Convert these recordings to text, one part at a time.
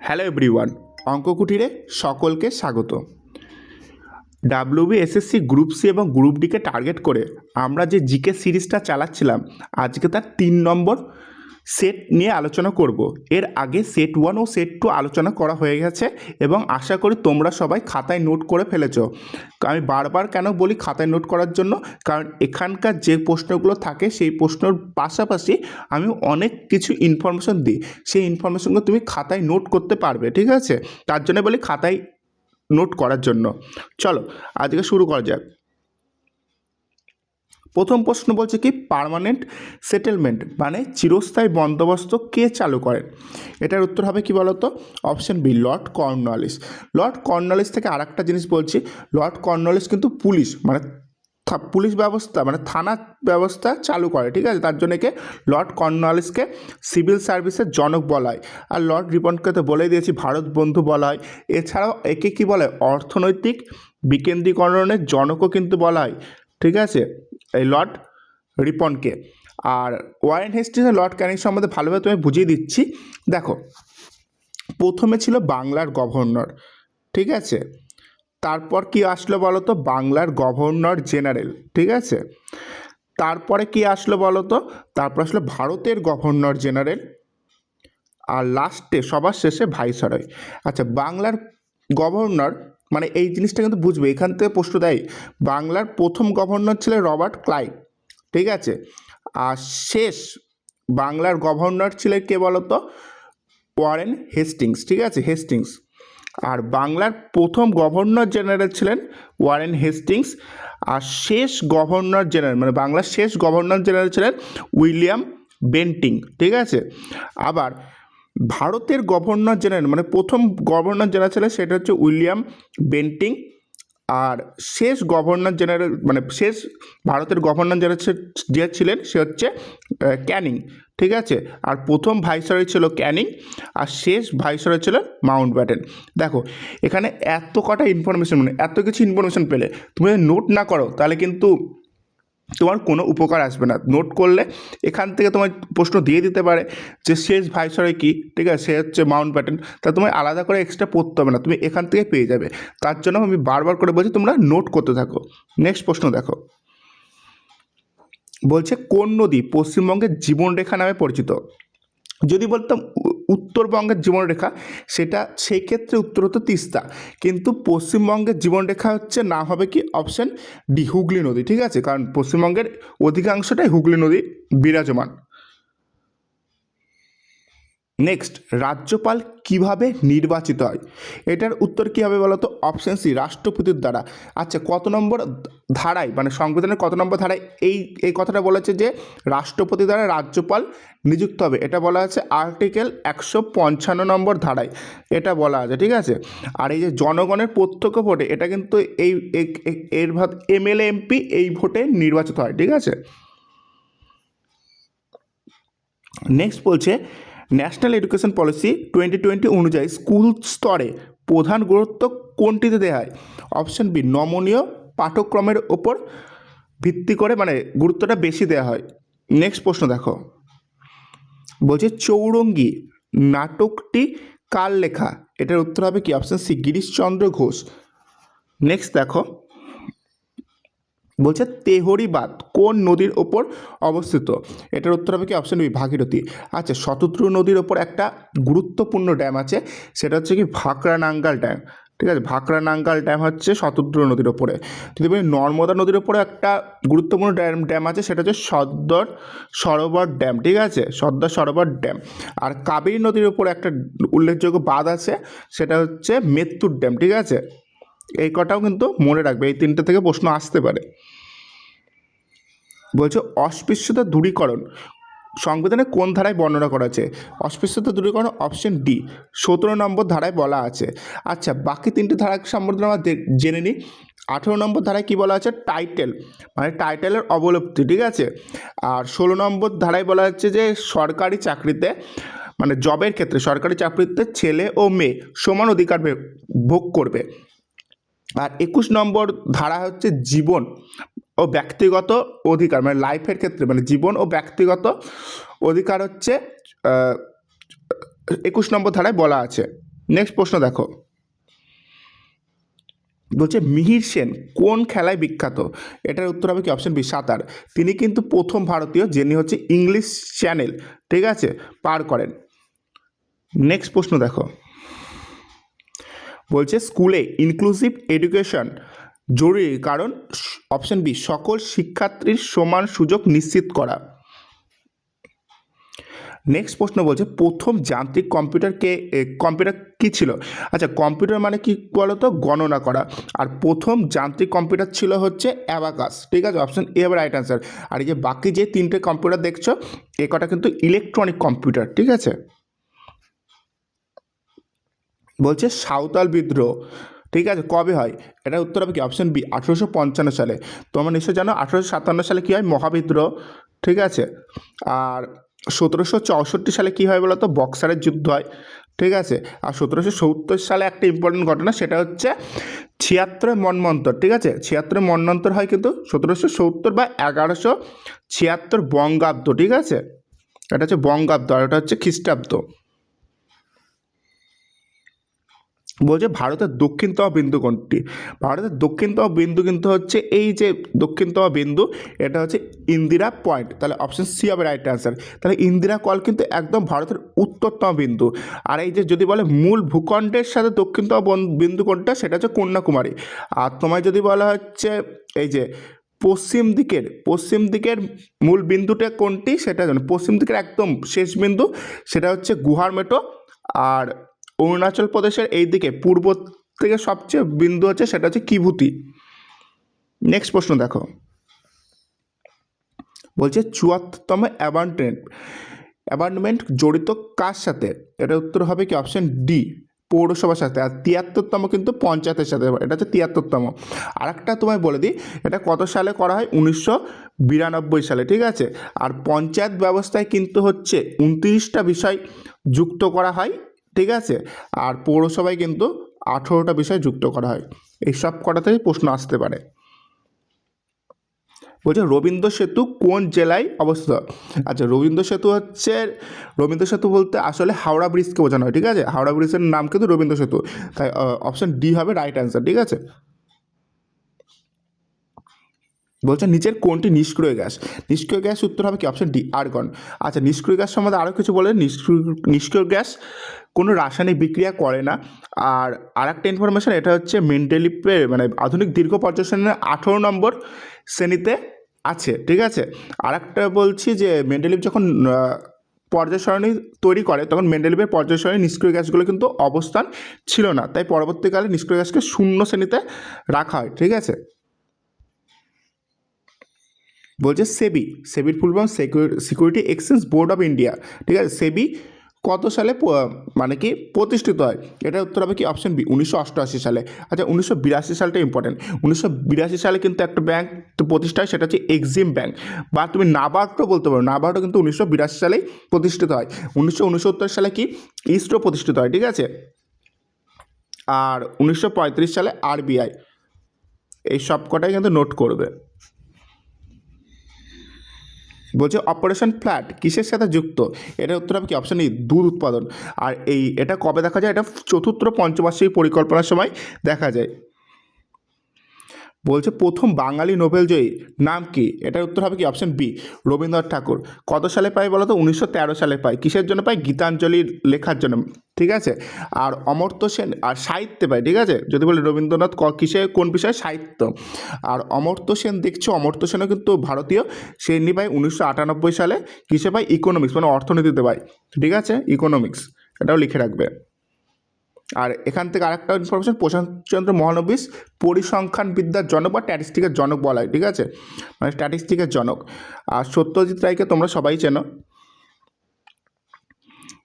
Hello everyone অঙ্ক কুটিরে সকলকে স্বাগত। ডাব্লিউবি এসএসসি গ্রুপ সি এবং গ্রুপ ডিকে টার্গেট করে আমরা যে জিকে সিরিজটা চালাচ্ছিলাম, আজকে তার তিন নম্বর সেট নিয়ে আলোচনা করব। এর আগে সেট ওয়ান ও সেট টু আলোচনা করা হয়ে গেছে এবং আশা করি তোমরা সবাই খাতায় নোট করে ফেলেছ। আমি বারবার কেন বলি খাতায় নোট করার জন্য? কারণ এখানকার যে প্রশ্নগুলো থাকে সেই প্রশ্নের পাশাপাশি আমি অনেক কিছু ইনফরমেশন দিই। সেই ইনফরমেশনগুলো তুমি খাতায় নোট করতে পারবে, ঠিক আছে? তার জন্য বলি খাতায় নোট করার জন্য। চলো, আজকে শুরু করা যাক। প্রথম প্রশ্ন বলছে কি পার্মানেন্ট সেটেলমেন্ট মানে চিরস্থায়ী বন্দোবস্ত কে চালু করেন এটার উত্তর হবে কি বলতো? Option B Lord Cornwallis Lord Cornwallis থেকে আর একটা জিনিস বলছি লর্ড কর্নওয়ালিস কিন্তু পুলিশ মানে পুলিশ ব্যবস্থা মানে থানা ব্যবস্থা চালু করে, ঠিক আছে? তার জন্য একে লর্ড কর্নওয়ালিসকে সিভিল সার্ভিসের জনক বলা হয়। আর লর্ড রিপনকে তো বলেই দিয়েছি, ভারত বন্ধু বলা হয়। এছাড়াও একে কি বলে? অর্থনৈতিক বিকেন্দ্রীকরণের জনকও কিন্তু বলা হয়, ঠিক আছে? এই লর্ড রিপনকে। আর ওয়ারেন হেস্টিংস লর্ড ক্যানিং সম্বন্ধে ভালোভাবে তুমি বুঝিয়ে দিচ্ছি। দেখো, প্রথমে ছিল বাংলার গভর্নর, ঠিক আছে? তারপর কি আসলো বলো তো? বাংলার গভর্নর জেনারেল, ঠিক আছে? তারপরে কি আসলো বলো তো? তারপর আসলো ভারতের গভর্নর জেনারেল, আর লাস্টে সবার শেষে ভাইসরয়। আচ্ছা বাংলার গভর্নর মানে এই জিনিসটা কিন্তু বুঝবে। এখান থেকে প্রশ্ন দেয়, বাংলার প্রথম গভর্নর ছিলেন রবার্ট ক্লাইভ। ঠিক আছে? আর শেষ বাংলার গভর্নর ছিলেন কে বলতো? Warren Hastings. ঠিক আছে? হেস্টিংস। আর বাংলার প্রথম গভর্নর জেনারেল ছিলেন ওয়ারেন হেস্টিংস। আর শেষ গভর্নর জেনারেল মানে বাংলার শেষ গভর্নর জেনারেল ছিলেন উইলিয়াম বেন্টিং। ঠিক আছে? আবার ভারতের গভর্নর জেনারেল মানে প্রথম গভর্নর জেনারেল ছিলেন সেটা হচ্ছে উইলিয়াম বেন্টিং আর শেষ গভর্নর জেনারেল মানে শেষ ভারতের গভর্নর জেনারেল যে ছিলেন সে হচ্ছে ক্যানিং, ঠিক আছে? আর প্রথম ভাইসরয় ছিল ক্যানিং আর শেষ ভাইসরয় ছিল মাউন্ট ব্যাটেন। দেখো, এখানে এত কটা ইনফরমেশন মানে এত কিছু ইনফরমেশন পেলে। তুমি যদি নোট না করো, তাহলে কিন্তু তোমার কোনো উপকার আসবে না। নোট করলে এখান থেকে তোমার প্রশ্ন দিয়ে দিতে পারে যে, শেষ ভাইসরয় কী? ঠিক আছে, সে হচ্ছে মাউন্ট ব্যাটেন তা তোমায় আলাদা করে এক্সট্রা পড়তে হবে না, তুমি এখান থেকে পেয়ে যাবে। তার জন্য আমি বারবার করে বলছি, তোমরা নোট করতে থাকো। নেক্সট প্রশ্ন দেখো। বলছে, কোন নদী পশ্চিমবঙ্গের জীবনরেখা নামে পরিচিত? যদি বলতাম উত্তরবঙ্গের জীবনরেখা, সেটা সেই ক্ষেত্রে উত্তর হতো তিস্তা। কিন্তু পশ্চিমবঙ্গের জীবনরেখা হচ্ছে না হবে কি অপশান ডি হুগলি নদী, ঠিক আছে? কারণ পশ্চিমবঙ্গের অধিকাংশটাই হুগলি নদী বিরাজমান। নেক্সট রাজ্যপাল কীভাবে নির্বাচিত হয়? এটার উত্তর কী হবে বলো তো অপশন সি রাষ্ট্রপতির দ্বারা। আচ্ছা কত নম্বর ধারায় মানে সংবিধানের কত নম্বর ধারায় এই এই কথাটা বলেছে যে, রাষ্ট্রপতি দ্বারা রাজ্যপাল নিযুক্ত হবে। এটা বলা আছে আর্টিকেল একশো পঞ্চান্ন নম্বর ধারায়। এটা বলা আছে, ঠিক আছে? আর এই যে জনগণের প্রত্যক্ষ ভোটে, এটা কিন্তু এই এর ভাত এমএলএ, এমপি এই ভোটে নির্বাচিত হয়, ঠিক আছে? নেক্সট বলছে national education policy twenty twenty অনুযায়ী স্কুল স্তরে প্রধান গুরুত্ব কোনটিতে দেওয়া হয়? অপশন বি, নমনীয় পাঠ্যক্রমের ওপর ভিত্তি করে মানে গুরুত্বটা বেশি দেওয়া হয়। নেক্সট প্রশ্ন দেখো। বলছে চৌরঙ্গি নাটকটি কার লেখা? এটার উত্তর হবে কি? Option C, Girish Chandra Ghosh. Next দেখো। বলছে তেহরিবাদ, কোন নদীর ওপর অবস্থিত? এটার উত্তর হবে কি? Option B Bhagirathi. আচ্ছা শতদ্রু নদীর ওপর একটা গুরুত্বপূর্ণ ড্যাম আছে, সেটা হচ্ছে কি ভাকরা নাঙ্গাল ড্যাম ঠিক আছে? ভাকরা নাঙ্গাল ড্যাম হচ্ছে শতদ্রু নদীর ওপরে। যদি বলি নর্মদা নদীর ওপরে একটা গুরুত্বপূর্ণ ড্যাম ড্যাম আছে, সেটা হচ্ছে সদ্দর সরোবর ড্যাম ঠিক আছে? সর্দার সরোবর ড্যাম আর কাবেরী নদীর ওপরে একটা উল্লেখযোগ্য বাঁধ আছে, সেটা হচ্ছে মেত্তুর ড্যাম ঠিক আছে? এই কটাও কিন্তু মনে রাখবে, এই তিনটে থেকে প্রশ্ন আসতে পারে। বলছে, অস্পৃশ্যতা দূরীকরণ, সংবিধানে কোন ধারায় বর্ণনা করা আছে? অস্পৃশ্যতা দূরীকরণ অপশন ডি, সতেরো নম্বর ধারায় বলা আছে। আচ্ছা বাকি তিনটে ধারা সম্বন্ধে আমরা জেনে নিই। আঠেরো নম্বর ধারায় কী বলা আছে? টাইটেল মানে টাইটেলের অবলুপ্তি, ঠিক আছে? আর ষোলো নম্বর ধারায় বলা হচ্ছে যে, সরকারি চাকরিতে মানে জবের ক্ষেত্রে সরকারি চাকরিতে ছেলে ও মেয়ে সমান অধিকার ভোগ করবে। আর একুশ নম্বর ধারা হচ্ছে জীবন ও ব্যক্তিগত অধিকার মানে লাইফের ক্ষেত্রে মানে জীবন ও ব্যক্তিগত অধিকার হচ্ছে একুশ নম্বর ধারায় বলা আছে। নেক্সট প্রশ্ন দেখো। বলছে, মিহির সেন কোন খেলায় বিখ্যাত? এটার উত্তর হবে কি? অপশন বি সাঁতার। তিনি কিন্তু প্রথম ভারতীয়, যিনি হচ্ছে ইংলিশ চ্যানেল ঠিক আছে? পার করেন। নেক্সট প্রশ্ন দেখো। বলছে স্কুলে ইনক্লুসিভ এডুকেশন জরুরি কারণ অপশন বি সকল শিক্ষার্থীর সমান সুযোগ নিশ্চিত করা। নেক্সট প্রশ্ন বলছে, প্রথম যান্ত্রিক কম্পিউটার কে কম্পিউটার কী ছিল? আচ্ছা কম্পিউটার মানে কি বলতো? গণনা করা। আর প্রথম যান্ত্রিক কম্পিউটার ছিল হচ্ছে অ্যাবাকাস ঠিক আছে? অপশন এ রাইট অ্যান্সার আর এই যে বাকি যে তিনটে কম্পিউটার দেখছ, এ কটা কিন্তু ইলেকট্রনিক কম্পিউটার ঠিক আছে? বলছে সাঁওতাল বিদ্রোহ। ঠিক আছে, কবে হয়? এটা উত্তর হবে কি? অপশন বি আঠেরোশো পঞ্চান্ন সালে। তোমরা নিশ্চয় জানো, আঠেরোশো সাতান্ন সালে কী হয়? মহাবিদ্রোহ। ঠিক আছে? আর সতেরোশো চৌষট্টি সালে কী হয় বলো তো বক্সারের যুদ্ধ হয়। ঠিক আছে? আর সতেরোশো সত্তর সালে একটা ইম্পর্টেন্ট ঘটনা, সেটা হচ্ছে ছিয়াত্তর মন্বন্তর ঠিক আছে? ছিয়াত্তর মন্বন্তর হয় কিন্তু সতেরোশো সত্তর বা এগারোশো ছিয়াত্তর বঙ্গাব্দ। ঠিক আছে? এটা হচ্ছে বঙ্গাব্দ আর এটা হচ্ছে খ্রিস্টাব্দ। বলছে ভারতের দক্ষিণতম বিন্দু কোনটি? ভারতের দক্ষিণতম বিন্দু কিন্তু হচ্ছে এই যে দক্ষিণতম বিন্দু, এটা হচ্ছে ইন্দিরা পয়েন্ট। তাহলে অপশন সি হবে রাইট অ্যান্সার তাহলে ইন্দিরা কল কিন্তু একদম ভারতের উত্তরতম বিন্দু। আর এই যে যদি বলে মূল ভূখণ্ডের সাথে দক্ষিণতম বিন্দু কোনটা, সেটা হচ্ছে কন্যাকুমারী। আর তোমায় যদি বলা হচ্ছে এই যে পশ্চিম দিকের পশ্চিম দিকের মূল বিন্দুটা কোনটি, সেটা জানো। পশ্চিম দিকের একদম শেষ বিন্দু, সেটা হচ্ছে গুহার মেটো। আর অরুণাচল প্রদেশের এই দিকে পূর্ব থেকে সবচেয়ে বিন্দু হচ্ছে সেটা হচ্ছে কিভূতি। নেক্সট প্রশ্ন দেখো। বলছে চুয়াত্তরতম অ্যাবান্ডমেন্ট অ্যাবান্ডমেন্ট জড়িত কার সাথে? এটা উত্তর হবে কি অপশন ডি পৌরসভার সাথে। আর তিয়াত্তরতম কিন্তু পঞ্চায়েতের সাথে, এটা হচ্ছে তিয়াত্তরতম। আর একটা তোমায় বলে দিই, এটা কত সালে করা হয়? উনিশশো বিরানব্বই সালে, ঠিক আছে? আর পঞ্চায়েত ব্যবস্থায় কিন্তু হচ্ছে উনত্রিশটা বিষয় যুক্ত করা হয়। ঠিক আছে? আর পৌরসভায় কিন্তু আঠেরোটা বিষয় যুক্ত করা হয়। এই সব কটাতেই প্রশ্ন আসতে পারে। বলছে, রবীন্দ্র সেতু কোন জেলায় অবস্থিত? আচ্ছা রবীন্দ্র সেতু হচ্ছে, রবীন্দ্র সেতু বলতে আসলে হাওড়া ব্রিজকে বোঝানো হয়, ঠিক আছে? হাওড়া ব্রিজের নাম কিন্তু রবীন্দ্র সেতু। তাই অপশান ডি হবে রাইট অ্যান্সার ঠিক আছে? বলছে নিচের কোনটি নিষ্ক্রিয় গ্যাস? নিষ্ক্রিয় গ্যাস উত্তর হবে কি? অপশন ডি আর্গন আচ্ছা নিষ্ক্রিয় গ্যাস সম্বন্ধে আরও কিছু বলে। নিষ্ক্রিয় নিষ্ক্রিয় গ্যাস কোনো রাসায়নিক বিক্রিয়া করে না। আর আর একটা ইনফরমেশন এটা হচ্ছে মেন্টালিপের মানে আধুনিক দীর্ঘ পর্যবেক্ষণের আঠেরো নম্বর শ্রেণীতে আছে ঠিক আছে? আরেকটা বলছি যে মেন্টালিপ যখন আহ, পর্যায় সারণী তৈরি করে তখন মেন্ডেলিভের পর্যায় নিষ্ক্রিয় গ্যাসগুলো কিন্তু অবস্থান ছিল না। তাই পরবর্তীকালে নিষ্ক্রিয় গ্যাসকে শূন্য শ্রেণীতে রাখা হয় ঠিক আছে? বলছে SEBI, সেবির full form security exchange board of India. ঠিক আছে, সেবি কত সালে মানে কি প্রতিষ্ঠিত হয়? এটা উত্তর হবে কি অপশন বি উনিশশো অষ্টআশি সালে। আচ্ছা উনিশশো বিরাশি সালটা ইম্পর্টেন্ট উনিশশো বিরাশি সালে কিন্তু একটা ব্যাংক প্রতিষ্ঠা হয়, সেটা হচ্ছে এক্সিম ব্যাংক বা তুমি নাবার্ডও বলতে পারো নাবার্ডও কিন্তু উনিশশো বিরাশি সালেই প্রতিষ্ঠিত হয়। উনিশশো উনসত্তর সালে কি ইসরো প্রতিষ্ঠিত হয়, ঠিক আছে? আর উনিশশো পঁয়ত্রিশ সালে আরবিআই এই সব কটাই কিন্তু নোট করবে। বলছে অপারেশন ফ্ল্যাট কিসের সাথে যুক্ত? এটার উত্তর হবে কি? অপশন ই দুধ উৎপাদন। আর এই, এটা কবে দেখা যায়? এটা চতুর্থ পঞ্চবার্ষিক পরিকল্পনার সময় দেখা যায়। বলছে, প্রথম বাঙালি নোবেল জয়ী, নাম কি? এটার উত্তর হবে কি? Option B Rabindranath Thakur. কত সালে পায় বলো তো উনিশশো তেরো সালে পায়। কিসের জন্য পায়? গীতাঞ্জলি লেখার জন্য। ঠিক আছে? আর অমর্ত্য সেন, আর সাহিত্যে পায়। ঠিক আছে? যদি বলি রবীন্দ্রনাথ ক, কিসে, কোন বিষয়ে? সাহিত্য। আর অমর্ত্য সেন দেখছ? অমর্ত্য সেনও কিন্তু ভারতীয়। সে এমনি পায় উনিশশো আটানব্বই সালে। কিসে পায়? ইকোনমিক্স মানে অর্থনীতিতে পায়। ঠিক আছে? ইকোনমিক্স এটাও লিখে রাখবে। আর এখান থেকে আরেকটা ইনফরমেশন প্রশান্তচন্দ্র মহানবীশ পরিসংখ্যান বিদ্যার জনক বা স্ট্যাটিস্টিকের জনক বলা হয়, ঠিক আছে? মানে স্ট্যাটিস্টিকের জনক। আর সত্যজিৎ রায়কে তোমরা সবাই চেনো।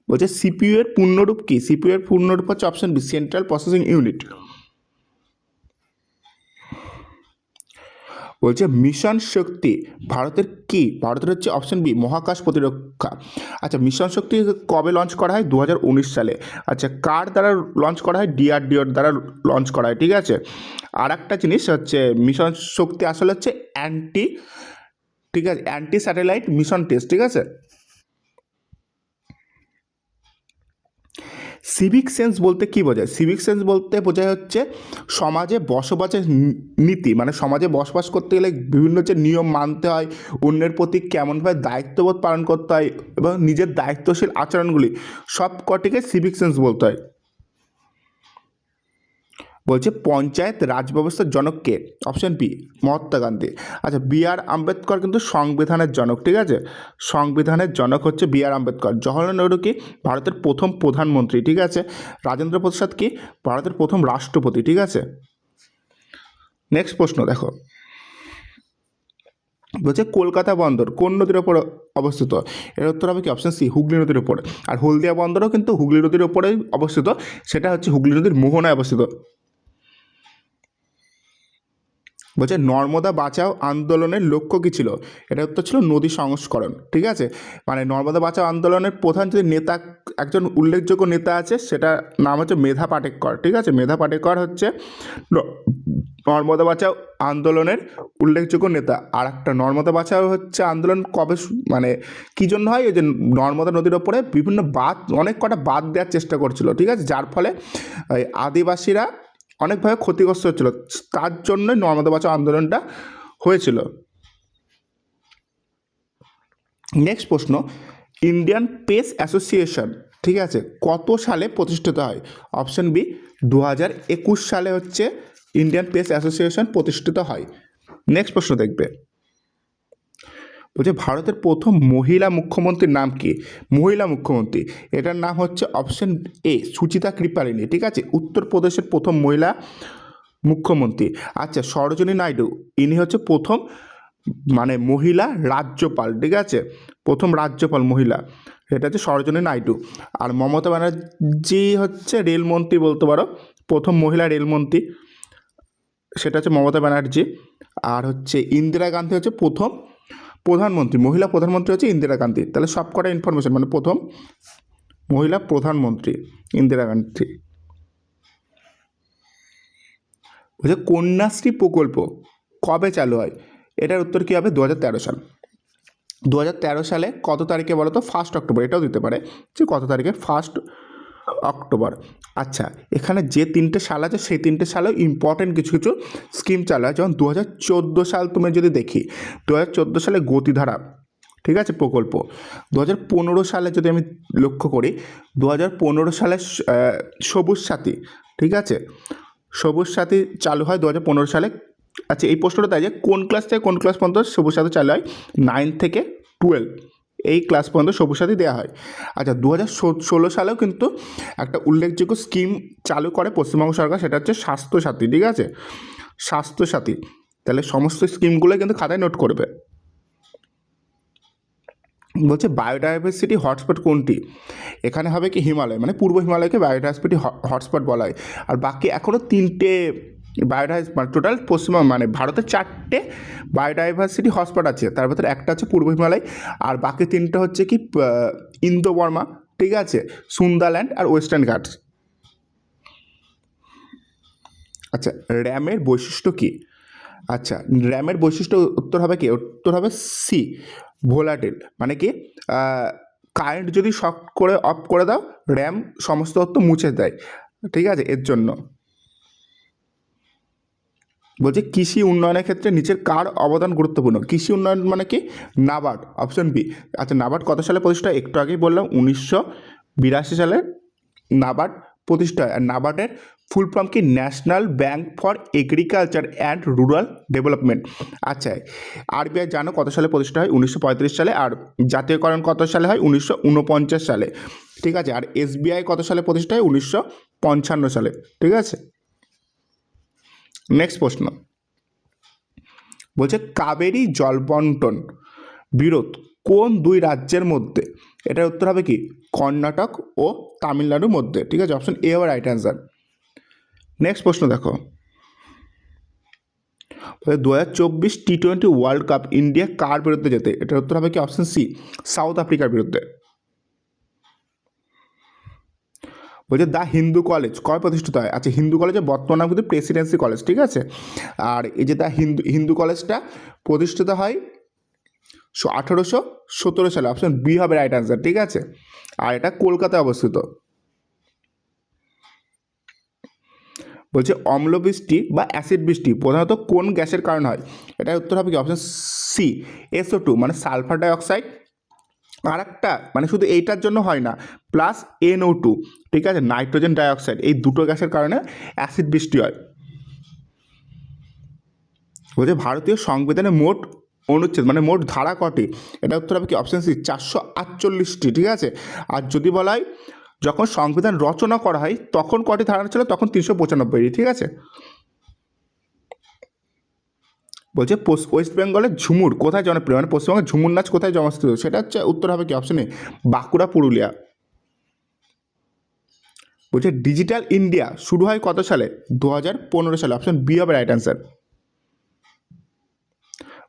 বলছে সিপিইউ এর পূর্ণরূপ কি? সিপিউ এর পূর্ণরূপ হচ্ছে option B central processing unit বলছে, মিশন শক্তি ভারতের কি? ভারতের হচ্ছে অপশন বি মহাকাশ প্রতিরক্ষা। আচ্ছা মিশন শক্তি কবে লঞ্চ করা হয়? দু হাজার উনিশ সালে। আচ্ছা কার দ্বারা লঞ্চ করা হয়? ডিআরডিওর দ্বারা লঞ্চ করা হয়, ঠিক আছে? আর একটা জিনিস হচ্ছে, মিশন শক্তি আসলে হচ্ছে অ্যান্টি ঠিক আছে? অ্যান্টি স্যাটেলাইট মিশন টেস্ট ঠিক আছে? সিভিক সেন্স বলতে কি বোঝায়? সিভিক সেন্স বলতে বোঝায় হচ্ছে সমাজে বসবাসের নীতি। মানে সমাজে বসবাস করতে গেলে বিভিন্ন যে নিয়ম মানতে হয়, অন্যের প্রতি কেমনভাবে দায়িত্ববোধ পালন করতে হয় এবং নিজের দায়িত্বশীল আচরণগুলি সব কটিকে সিভিক সেন্স বলতে হয়। বলছে পঞ্চায়েত রাজ ব্যবস্থার জনক কে? Option B Mahatma Gandhi. আচ্ছা বি আর আম্বেদকর কিন্তু সংবিধানের জনক, ঠিক আছে? সংবিধানের জনক হচ্ছে বি আর আম্বেদকর। জওহরলাল নেহরু কি ভারতের প্রথম প্রধানমন্ত্রী, ঠিক আছে? রাজেন্দ্র প্রসাদ কি ভারতের প্রথম রাষ্ট্রপতি, ঠিক আছে? নেক্সট প্রশ্ন দেখো। বলছে কলকাতা বন্দর কোন নদীর ওপর অবস্থিত? এর উত্তর হবে কি? অপশন সি হুগলি নদীর ওপরে আর হলদিয়া বন্দরও কিন্তু হুগলি নদীর ওপরেই অবস্থিত। সেটা হচ্ছে হুগলি নদীর মোহনায় অবস্থিত। বলছে, নর্মদা বাঁচাও আন্দোলনের লক্ষ্য কী ছিল? এটা উত্তর ছিল নদী সংস্করণ, ঠিক আছে? মানে নর্মদা বাঁচাও আন্দোলনের প্রধান যদি নেতা, একজন উল্লেখযোগ্য নেতা আছে, সেটা নাম হচ্ছে মেধা পাটেকর, ঠিক আছে? মেধা পাটেকর হচ্ছে নর্মদা বাঁচাও আন্দোলনের উল্লেখযোগ্য নেতা। আর একটা নর্মদা বাঁচাও হচ্ছে আন্দোলন কবে মানে কী জন্য হয়? ওই যে নর্মদা নদীর ওপরে বিভিন্ন বাঁধ, অনেক কটা বাঁধ দেওয়ার চেষ্টা করছিল, ঠিক আছে? যার ফলে আদিবাসীরা অনেকভাবে ক্ষতিগ্রস্ত হচ্ছিল। তার জন্যই নর্মদা বাঁচাও আন্দোলনটা হয়েছিল। নেক্সট প্রশ্ন ইন্ডিয়ান পেস অ্যাসোসিয়েশন ঠিক আছে, কত সালে প্রতিষ্ঠিত হয়? অপশন বি দু হাজার একুশ সালে হচ্ছে ইন্ডিয়ান পেস অ্যাসোসিয়েশন প্রতিষ্ঠিত হয়। নেক্সট প্রশ্ন দেখবে। বলছে ভারতের প্রথম মহিলা মুখ্যমন্ত্রীর নাম কি? মহিলা মুখ্যমন্ত্রী। এটার নাম হচ্ছে অপশন এ সুচিতা কৃপালিনী, ঠিক আছে? উত্তরপ্রদেশের প্রথম মহিলা মুখ্যমন্ত্রী। আচ্ছা সরোজিনী নাইডু, ইনি হচ্ছে প্রথম মানে মহিলা রাজ্যপাল, ঠিক আছে? প্রথম রাজ্যপাল মহিলা। এটা হচ্ছে সরোজিনী নাইডু। আর মমতা ব্যানার্জি হচ্ছে রেলমন্ত্রী বলতে পারো, প্রথম মহিলা রেলমন্ত্রী। সেটা হচ্ছে মমতা ব্যানার্জি। আর হচ্ছে ইন্দিরা গান্ধী হচ্ছে প্রথম প্রধানমন্ত্রী, মহিলা প্রধানমন্ত্রী হচ্ছে ইন্দিরা গান্ধী। তাহলে সব কটা ইনফরমেশন মানে প্রথম মহিলা প্রধানমন্ত্রী, ইন্দিরা গান্ধী। বলছে, কন্যাশ্রী প্রকল্প কবে চালু হয়? এটার উত্তর কী হবে? দু হাজার তেরো সাল। দু হাজার তেরো সালে কত তারিখে বলো তো ফার্স্ট অক্টোবর এটাও দিতে পারে যে কত তারিখে? First October. আচ্ছা এখানে যে তিনটে সাল আছে, সেই তিনটে সালেও ইম্পর্টেন্ট কিছু কিছু স্কিম চালু হয় যেমন দু হাজার চোদ্দ সাল তুমি যদি দেখি দু হাজার চোদ্দ সালে গতিধারা, ঠিক আছে, প্রকল্প। দু হাজার পনেরো সালে যদি আমি লক্ষ্য করি দু হাজার পনেরো সালে সবুজ সাথী, ঠিক আছে? সবুজ সাথী চালু হয় দু হাজার পনেরো সালে। আচ্ছা এই প্রশ্নটা তাই যে কোন ক্লাস থেকে কোন ক্লাস পর্যন্ত সবুজ সাথী চালু হয়? নাইন থেকে টুয়েলভ এই ক্লাস পর্যন্ত সবুজ সাথী দেওয়া হয়। আচ্ছা দু হাজার ষোলো সালেও কিন্তু একটা উল্লেখযোগ্য স্কিম চালু করে পশ্চিমবঙ্গ সরকার, সেটা হচ্ছে স্বাস্থ্যসাথী ঠিক আছে? স্বাস্থ্যসাথী তাহলে সমস্ত স্কিমগুলো কিন্তু খাতায় নোট করবে। বলছে বায়োডাইভার্সিটি হটস্পট কোনটি? এখানে হবে কি হিমালয় মানে পূর্ব হিমালয়কে বায়োডাইভার্সিটি হটস্পট বলা হয়। আর বাকি এখনও তিনটে বায়োডাইভার্স মানে টোটাল পশ্চিমবঙ্গ মানে ভারতের চারটে বায়োডাইভার্সিটি হটস্পট আছে। তার ভেতরে একটা হচ্ছে পূর্ব হিমালয় আর বাকি তিনটে হচ্ছে কি আহ, ইন্দো বর্মা ঠিক আছে? সুন্দাল্যান্ড আর ওয়েস্টার্ন ঘাটস আচ্ছা র্যামের বৈশিষ্ট্য কী? আচ্ছা র্যামের বৈশিষ্ট্য উত্তর হবে কি? উত্তর হবে সি ভোলাটিল মানে কি কারেন্ট যদি শক করে অফ করে দাও র্যাম সমস্ত তথ্য মুছে দেয় ঠিক আছে এর জন্য। বলছে কৃষি উন্নয়নের ক্ষেত্রে নিচের কার অবদান গুরুত্বপূর্ণ? কৃষি উন্নয়ন মানে কি? নাবার্ড অপশন বি আচ্ছা নাবার্ড কত সালে প্রতিষ্ঠা? একটু আগেই বললাম, উনিশশো বিরাশি সালে নাবার্ড প্রতিষ্ঠা হয়। আর নাবার্ডের ফুল ফর্ম কি? National bank for agriculture and rural development আচ্ছা আরবিআই জানো কত সালে প্রতিষ্ঠা হয়? উনিশশো পঁয়ত্রিশ সালে। আর জাতীয়করণ কত সালে হয়? উনিশশো উনপঞ্চাশ সালে। ঠিক আছে, আর এসবিআই কত সালে প্রতিষ্ঠা হয়? উনিশশো পঞ্চান্ন সালে। ঠিক আছে? নেক্সট প্রশ্ন। বলছে কাবেরী জলবন্টন বিরোধ কোন দুই রাজ্যের মধ্যে? এটার উত্তর হবে কি? কর্ণাটক ও তামিলনাড়ুর মধ্যে। ঠিক আছে? অপশন এ হবে রাইট অ্যান্সার নেক্সট প্রশ্ন দেখো। দু হাজার চব্বিশ T twenty world cup India কার বিরুদ্ধে যেতে এটার উত্তর হবে কি? অপশন সি সাউথ আফ্রিকার বিরুদ্ধে। বলছে দ্য হিন্দু কলেজ, কবে প্রতিষ্ঠিত হয়? আচ্ছা হিন্দু কলেজের বর্তমান নাম কিন্তু প্রেসিডেন্সি কলেজ, ঠিক আছে? আর এই যে দ্য হিন্দু হিন্দু কলেজটা প্রতিষ্ঠিত হয় আঠেরোশো সতেরো সালে অপশন বি হবে রাইট অ্যান্সার ঠিক আছে? আর এটা কলকাতায় অবস্থিত। বলছে অম্লবৃষ্টি বা অ্যাসিড বৃষ্টি প্রধানত কোন গ্যাসের কারণে হয়? এটার উত্তর হবে কি? অপশন সি এসও টু মানে সালফার ডাইঅক্সাইড আর একটা মানে শুধু এইটার জন্য হয় না প্লাস এনও টু ঠিক আছে? নাইট্রোজেন ডাইঅক্সাইড এই দুটো গ্যাসের কারণে অ্যাসিড বৃষ্টি হয়। বলছে ভারতীয় সংবিধানে মোট অনুচ্ছেদ মানে মোট ধারা কটি? এটা উত্তর হবে কি? অপশন সি চারশো আটচল্লিশটি, ঠিক আছে? আর যদি বলা হয়, যখন সংবিধান রচনা করা হয়, তখন কটি ধারা ছিল? তখন তিনশো পঁচানব্বইটি, ঠিক আছে? বলছে ওয়েস্ট বেঙ্গলের ঝুমুর কোথায় জনপ্রিয়? মানে পশ্চিমবঙ্গের ঝুমুর নাচ কোথায় জনস্থিত সেটা হচ্ছে উত্তর হবে কি? অপশনে বাঁকুড়া, পুরুলিয়া। বলছে, ডিজিটাল ইন্ডিয়া শুরু হয় কত সালে? দু হাজার পনেরো সালে। অপশন বি হবে রাইট অ্যান্সার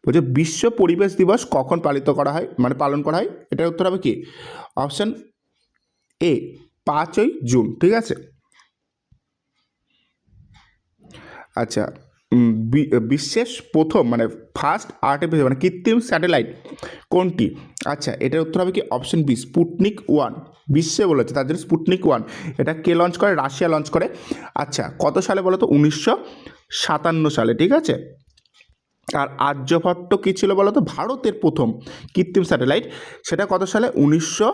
বলছে, বিশ্ব পরিবেশ দিবস কখন পালিত করা হয়? মানে পালন করা হয়? এটার উত্তর হবে কি? অপশন এ পাঁচই জুন। ঠিক আছে? আচ্ছা বিশ্বের প্রথম মানে ফার্স্ট আর্টিফিশিয়াল মানে কৃত্রিম স্যাটেলাইট কোনটি? আচ্ছা এটার উত্তর হবে কি? অপশন বি স্পুটনিক ওয়ান বিশ্বে বলেছে, তার জন্য স্পুটনিক ওয়ান এটা কে লঞ্চ করে? রাশিয়া লঞ্চ করে। আচ্ছা কত সালে বলো তো? উনিশশো সাতান্ন সালে, ঠিক আছে? আর আর্যভট্ট কী ছিল বলো তো? ভারতের প্রথম কৃত্রিম স্যাটেলাইট সেটা কত সালে? উনিশশো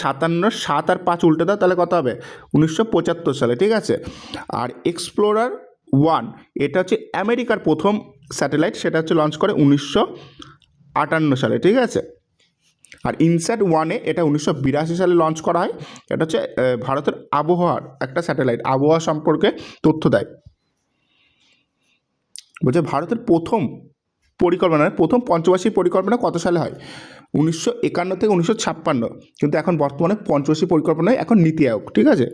সাতান্ন, সাত আর পাঁচ উল্টে দাও, তাহলে কত হবে? উনিশশো পঁচাত্তর সালে, ঠিক আছে? আর এক্সপ্লোরার ওয়ান। এটা হচ্ছে আমেরিকার প্রথম স্যাটেলাইট, সেটা হচ্ছে লঞ্চ করে উনিশশো আটান্ন সালে, ঠিক আছে? আর ইনস্যাট ওয়ানে এটা উনিশশো বিরাশি সালে লঞ্চ করা হয়। এটা হচ্ছে ভারতের আবহাওয়ার একটা স্যাটেলাইট, আবহাওয়া সম্পর্কে তথ্য দেয়। বলছে ভারতের প্রথম পরিকল্পনা মানে প্রথম পঞ্চবার্ষিক পরিকল্পনা কত সালে হয়? উনিশশো একান্ন থেকে উনিশশো ছাপ্পান্ন। কিন্তু এখন বর্তমানে পঞ্চবার্ষিক পরিকল্পনায় এখন নীতি আয়োগ, ঠিক আছে?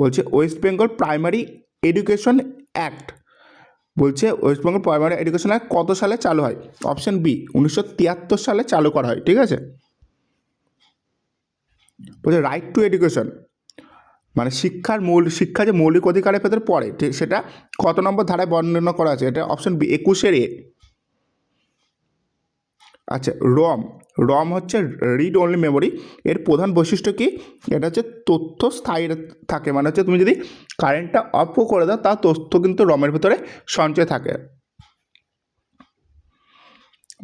বলছে West Bengal primary education act বলছে West Bengal primary education act কত সালে চালু হয়? অপশন বি উনিশশো তিয়াত্তর সালে চালু করা হয়, ঠিক আছে? বলছে রাইট টু এডুকেশন মানে শিক্ষার মৌল, শিক্ষা যে মৌলিক অধিকারের ভেতরে পড়ে সেটা কত নম্বর ধারায় বর্ণনা করা আছে? এটা অপশন বি একুশের এ আচ্ছা রম। রম হচ্ছে রিড অনলি মেমোরি এর প্রধান বৈশিষ্ট্য কী? এটা হচ্ছে তথ্য স্থায়ী থাকে। মানে হচ্ছে তুমি যদি কারেন্টটা অফও করে দাও তা তথ্য কিন্তু রমের ভিতরে সঞ্চয় থাকে।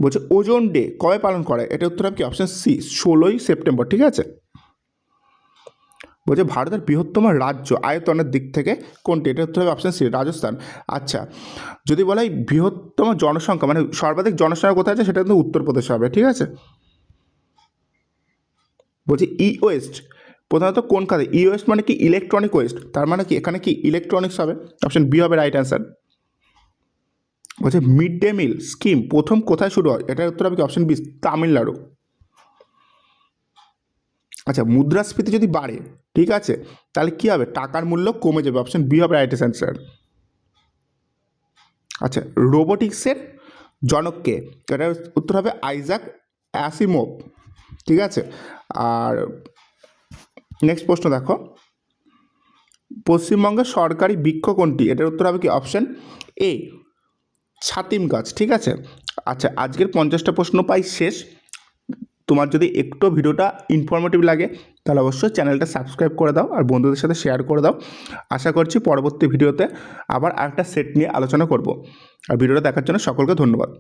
বলছে ওজন ডে কবে পালন করে? এটা উত্তর হবে কি? অপশন সি ষোলোই সেপ্টেম্বর, ঠিক আছে? বলছে ভারতের বৃহত্তম রাজ্য আয়তনের দিক থেকে কোনটি? এটা উত্তর হবে অপশন সি রাজস্থান। আচ্ছা যদি বলা হয় বৃহত্তম জনসংখ্যা মানে সর্বাধিক জনসংখ্যা কোথায় আছে? সেটা কিন্তু উত্তরপ্রদেশ হবে, ঠিক আছে? বলছি ই ওয়েস্ট প্রধানত কোন খাতে? ই ওয়েস্ট মানে কি ইলেকট্রনিক ওয়েস্ট তার মানে কি এখানে কি ইলেকট্রনিক্স হবে? অপশন বি হবে রাইট অ্যান্সার বলছে মিড ডে মিল স্কিম প্রথম কোথায় শুরু হয়? এটার উত্তর হবে কি অপশন বি তামিলনাড়ু। আচ্ছা মুদ্রাস্ফীতি যদি বাড়ে, ঠিক আছে, তাহলে কী হবে? টাকার মূল্য কমে যাবে। অপশন বি হবে রাইট অ্যান্সার আচ্ছা রোবোটিক্সের জনককে এটার উত্তর হবে আইজাক অ্যাসিমোভ ঠিক আছে? আর নেক্সট প্রশ্ন দেখো। পশ্চিমবঙ্গের সরকারি বৃক্ষ কোনটি? এটার উত্তর হবে কি? অপশন এ ছাতিম গাছ, ঠিক আছে? আচ্ছা আজকের পঞ্চাশটা প্রশ্ন পাই শেষ। তোমার যদি একটু ভিডিওটা ইনফরমেটিভ লাগে, তাহলে অবশ্যই চ্যানেলটা সাবস্ক্রাইব করে দাও আর বন্ধুদের সাথে শেয়ার করে দাও। আশা করছি পরবর্তী ভিডিওতে আবার আরেকটা সেট নিয়ে আলোচনা করব। আর ভিডিওটা দেখার জন্য সকলকে ধন্যবাদ।